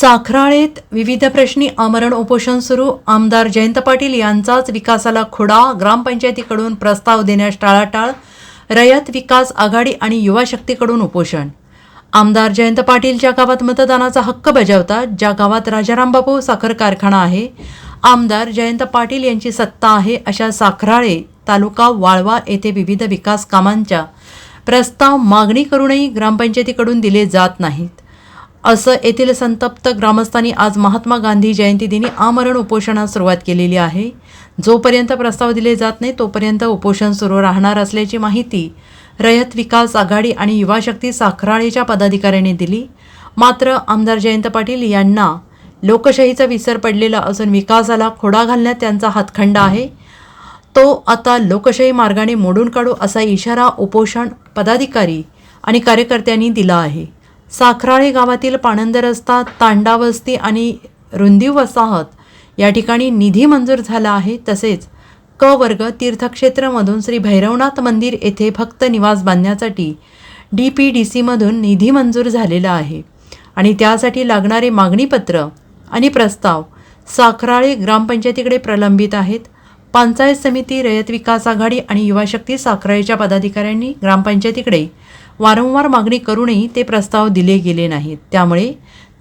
साखराळेत विविध प्रश्नी आमरण उपोषण सुरू. आमदार जयंत पाटील यांचाच विकासाला खुडा. ग्रामपंचायतीकडून प्रस्ताव देण्यास टाळाटाळ. रयत विकास आघाडी आणि युवा शक्तीकडून उपोषण. आमदार जयंत पाटील ज्या गावात मतदानाचा हक्क बजावतात ज्या गावात राजारामबापू साखर कारखाना आहे आमदार जयंत पाटील यांची सत्ता आहे अशा साखराळे तालुका वाळवा येथे विविध विकास कामांच्या प्रस्ताव मागणी करूनही ग्रामपंचायतीकडून दिले जात नाहीत. असं येथील संतप्त ग्रामस्थांनी आज महात्मा गांधी जयंती दिनी आमरण उपोषणास सुरुवात केलेली आहे. जोपर्यंत प्रस्ताव दिले जात नाही तोपर्यंत उपोषण सुरू राहणार असल्याची माहिती रयत विकास आघाडी आणि युवा शक्ती साखराळेच्या पदाधिकाऱ्यांनी दिली. मात्र आमदार जयंत पाटील यांना लोकशाहीचा विसर पडलेला असून विकासाला खोडा घालण्यात त्यांचा हातखंडा आहे. तो आता लोकशाही मार्गाने मोडून काढू असा इशारा उपोषण पदाधिकारी आणि कार्यकर्त्यांनी दिला आहे. साखराळे गावातील पाणंद रस्ता तांडा वस्ती आणि रुंदी वसाहत या ठिकाणी निधी मंजूर झाला आहे. तसेच क वर्ग तीर्थक्षेत्रमधून श्री भैरवनाथ मंदिर येथे फक्त निवास बांधण्यासाठी डी पी डी सीमधून निधी मंजूर झालेला आहे. आणि त्यासाठी लागणारे मागणीपत्र आणि प्रस्ताव साखराळे ग्रामपंचायतीकडे प्रलंबित आहेत. पंचायत समिती रयत विकास आघाडी आणि युवा शक्ती साखराळेच्या पदाधिकाऱ्यांनी ग्रामपंचायतीकडे वारंवार मागणी करूनही ते प्रस्ताव दिले गेले नाहीत. त्यामुळे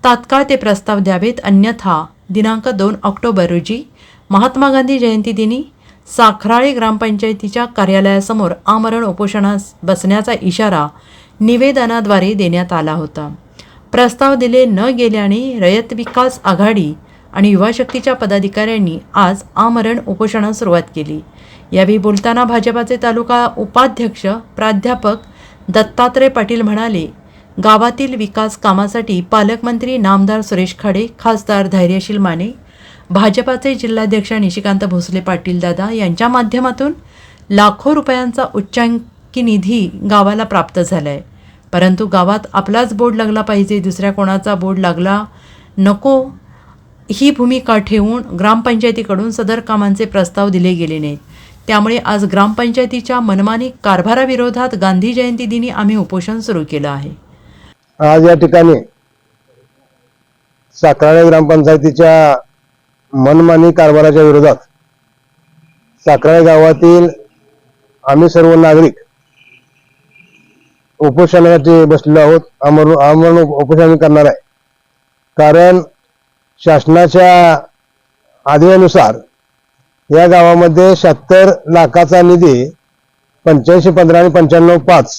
तात्काळ ते प्रस्ताव द्यावेत अन्यथा दिनांक दोन ऑक्टोबर रोजी महात्मा गांधी जयंती दिनी साखराळे ग्रामपंचायतीच्या कार्यालयासमोर आमरण उपोषणास बसण्याचा इशारा निवेदनाद्वारे देण्यात आला होता. प्रस्ताव दिले न गेल्याने रयत विकास आघाडी आणि युवा शक्तीच्या पदाधिकाऱ्यांनी आज आमरण उपोषणास सुरुवात केली. यावेळी बोलताना भाजपाचे तालुका उपाध्यक्ष प्राध्यापक दत्तात्रय पाटील म्हणाले गावातील विकास कामासाठी पालकमंत्री नामदार सुरेश खाडे खासदार धैर्यशील माने भाजपाचे जिल्हाध्यक्ष निशिकांत भोसले पाटील दादा यांच्या माध्यमातून लाखो रुपयांचा उच्चांकी निधी गावाला प्राप्त झाला आहे परंतु गावात आपलाच बोर्ड लागला पाहिजे दुसऱ्या कोणाचा बोर्ड लागला नको ही भूमिका ठेवून ग्रामपंचायतीकडून सदर कामांचे प्रस्ताव दिले गेले नाहीत. त्यामुळे आज ग्रामपंचायतीच्या मनमानी कारभाराविरोधात गांधी जयंती दिनी आम्ही उपोषण सुरू केलं आहे. आज या ठिकाणी साखराळे ग्रामपंचायतीच्या मनमानी कारभाराच्या विरोधात साखराळे गावातील आम्ही सर्व नागरिक उपोषणासाठी बसलेलो आहोत. आमरण आमरण उपोषण करणार आहे. कारण शासनाच्या आदेशानुसार या गावामध्ये शहात्तर लाखाचा निधी पंच्याऐंशी पंधरा आणि पंच्याण्णव पाच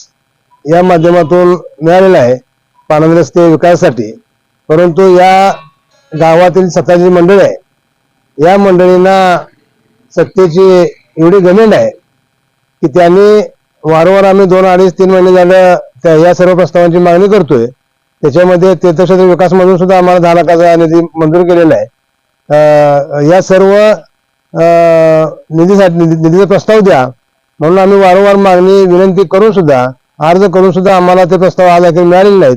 या माध्यमातून मिळालेला आहे पाणंद रस्ते विकासासाठी. परंतु या गावातील सत्ताची मंडळी आहे या मंडळींना सत्तेची एवढी गमेंड आहे की त्यांनी वारंवार आम्ही दोन अडीच तीन महिने झालं त्या या सर्व प्रस्तावांची मागणी करतोय. त्याच्यामध्ये तीर्थक्षेत्र विकास मधून सुद्धा आम्हाला दहा लाखाचा निधी मंजूर केलेला आहे. या सर्व निधीसाठी निधी- निधीचा प्रस्ताव द्या. म्हणून आम्ही वारंवार मागणी विनंती करून सुद्धा अर्ज करून सुद्धा आम्हाला ते प्रस्ताव आज अखेर मिळालेले नाहीत.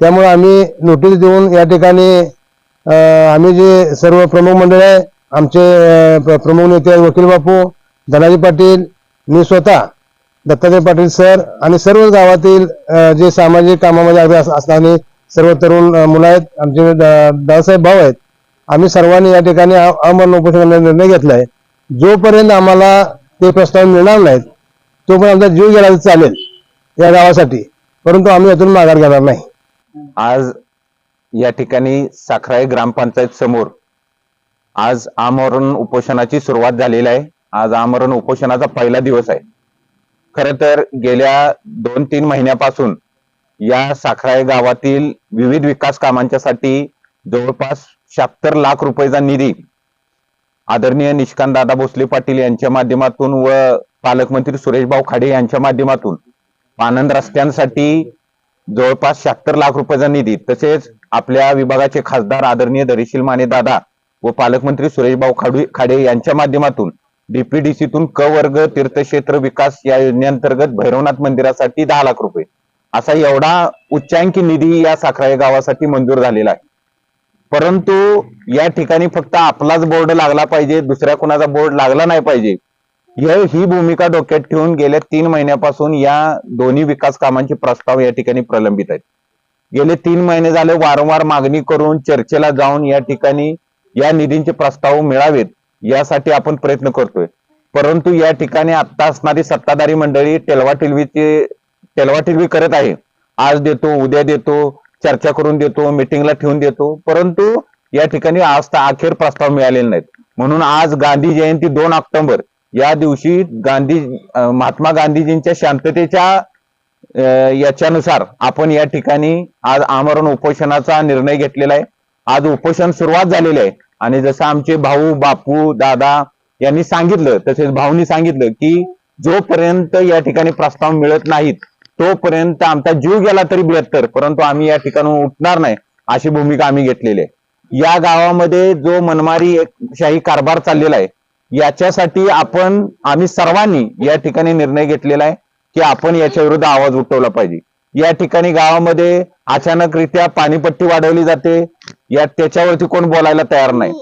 त्यामुळे आम्ही नोटीस देऊन या ठिकाणी आम्ही जे सर्व प्रमुख मंडळ आहे आमचे प्रमुख नेते वकील बापू धनाजी पाटील मी स्वतः दत्तात्रय पाटील सर आणि सर्व गावातील जे सामाजिक कामामध्ये असणारे सर्व तरुण मुलं आहेत आमचे दा- दादासाहेब भाऊ आहेत आम्ही सर्वांनी या ठिकाणी अमरण उपोषणाचा निर्णय घेतलाय. जोपर्यंत आम्हाला ते प्रस्ताव मिळणार नाहीत तोपर्यंत आमचा जीव गेला चालेल या गावासाठी. परंतु आम्ही यातून माघार घेणार नाही. आज या ठिकाणी साखराई ग्रामपंचायत समोर आज आमरण उपोषणाची सुरुवात झालेली आहे. आज आमरण उपोषणाचा पहिला दिवस आहे. खर तर गेल्या दोन तीन महिन्यापासून या साखराई गावातील विविध विकास कामांच्यासाठी जवळपास शहात्तर लाख रुपयाचा निधी आदरणीय निष्कांत दादा भोसले पाटील यांच्या माध्यमातून व पालकमंत्री सुरेशभाऊ खाडे यांच्या माध्यमातून आनंद रस्त्यांसाठी जवळपास शहात्तर लाख रुपयाचा निधी तसेच आपल्या विभागाचे खासदार आदरणीय दरीशील माने दादा व पालकमंत्री सुरेशभाऊ खाडू खाडे यांच्या माध्यमातून डीपीडीसीतून क वर्ग तीर्थक्षेत्र विकास या योजनेअंतर्गत भैरवनाथ मंदिरासाठी दहा लाख रुपये. असा एवढा उच्चांकी निधी या साखराळे गावासाठी मंजूर झालेला आहे. परंतु या ठिकाणी फक्त आपलाच बोर्ड लागला पाहिजे दुसऱ्या कुणाचा बोर्ड लागला नाही पाहिजे. ही भूमिका डोक्यात ठेवून गेल्या तीन महिन्यापासून या दोन्ही विकास कामांचे प्रस्ताव या ठिकाणी प्रलंबित आहेत. गेले तीन महिने झाले वारंवार मागणी करून चर्चेला जाऊन या ठिकाणी या निधींचे प्रस्ताव मिळावेत यासाठी आपण प्रयत्न करतोय. परंतु या ठिकाणी आता असणारी सत्ताधारी मंडळी टेलवा टिलवीचे टेलवा टिलवी करत आहे. आज देतो उद्या देतो चर्चा करून देतो मिटिंगला ठेवून देतो. परंतु या ठिकाणी आज तर अखेर प्रस्ताव मिळालेले नाहीत. म्हणून आज गांधी जयंती दोन ऑक्टोबर या दिवशी गांधी महात्मा गांधीजींच्या शांततेच्या याच्यानुसार आपण या ठिकाणी आज आमरण उपोषणाचा निर्णय घेतलेला आहे. आज उपोषण सुरुवात झालेली आहे. आणि जसं आमचे भाऊ बापू दादा यांनी सांगितलं तसेच भाऊनी सांगितलं की जोपर्यंत या ठिकाणी प्रस्ताव मिळत नाहीत तोपर्यंत आमचा जीव गेला तरी बेहत्तर परंतु आम्ही या ठिकाणी उठणार नाही अशी भूमिका आम्ही घेतलेली आहे. या गावामध्ये जो मनमारी एक शाही कारभार चाललेला आहे याच्यासाठी आपण आम्ही सर्वांनी या ठिकाणी निर्णय घेतलेला आहे की आपण याच्या विरुद्ध आवाज उठवला पाहिजे. या ठिकाणी गावामध्ये अचानकरित्या पाणीपट्टी वाढवली जाते या त्याच्यावरती कोण बोलायला तयार नाही.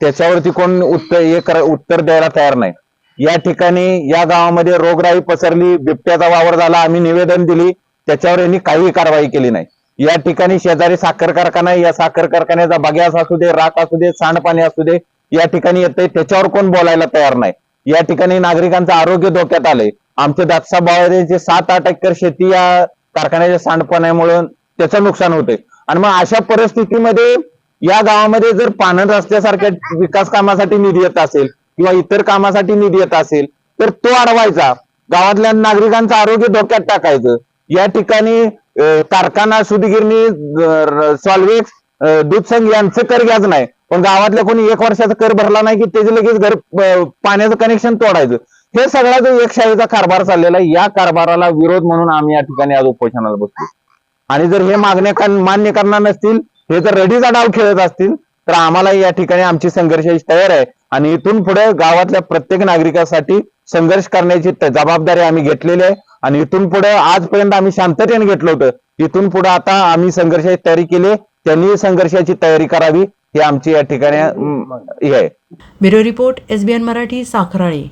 त्याच्यावरती कोण उत्तर हे कर- उत्तर द्यायला तयार नाही. या ठिकाणी या गावामध्ये रोगराई पसरली बिबट्याचा वावर झाला आम्ही निवेदन दिली त्याच्यावर यांनी काही कारवाई केली नाही. या ठिकाणी शेजारी साखर कारखाना या साखर कारखान्याचा बग्यास असू दे राख असू दे सांडपाणी असू दे या ठिकाणी येतंय त्याच्यावर कोण बोलायला तयार नाही. या ठिकाणी नागरिकांचं आरोग्य धोक्यात आलंय. आमच्या दातसा जे सात आठ एकर शेती या कारखान्याच्या सांडपाण्यामुळे त्याचं नुकसान होते आणि मग अशा परिस्थितीमध्ये या गावामध्ये जर पाणंद रस्त्यासारख्या विकास कामासाठी निधी येत असेल किंवा इतर कामासाठी निधी येत असेल तर तो अडवायचा. गावातल्या नागरिकांचं आरोग्य धोक्यात टाकायचं. या ठिकाणी कारखाना सुदगिरणी सॉल्वेक्स दूध संघ यांचं कर घ्यायचं नाही. पण गावातल्या कोणी एक वर्षाचा कर भरला नाही की त्याचे लगेच घर पाण्याचं कनेक्शन तोडायचं. हे सगळा जो एकशाहीचा कारभार चाललेला आहे या कारभाराला विरोध म्हणून आम्ही या ठिकाणी आज उपोषणाला बसतो आणि जर हे मागण्या मान्य करणार नसतील हे जर रडीचा डाव खेळत असतील तर आम्हाला या ठिकाणी आमची संघर्षाची तयार आहे. आणि इथून पुढे गावातल्या प्रत्येक नागरिकासाठी संघर्ष करण्याची जबाबदारी आम्ही घेतलेली आहे. आणि इथून पुढे आजपर्यंत आम्ही शांततेने घेतलं होतं. इथून पुढे आता आम्ही संघर्षाची तयारी केली त्यांनी संघर्षाची तयारी करावी हे आमची या ठिकाणी हे आहे. Bureau report SBN Marathi Sakharale.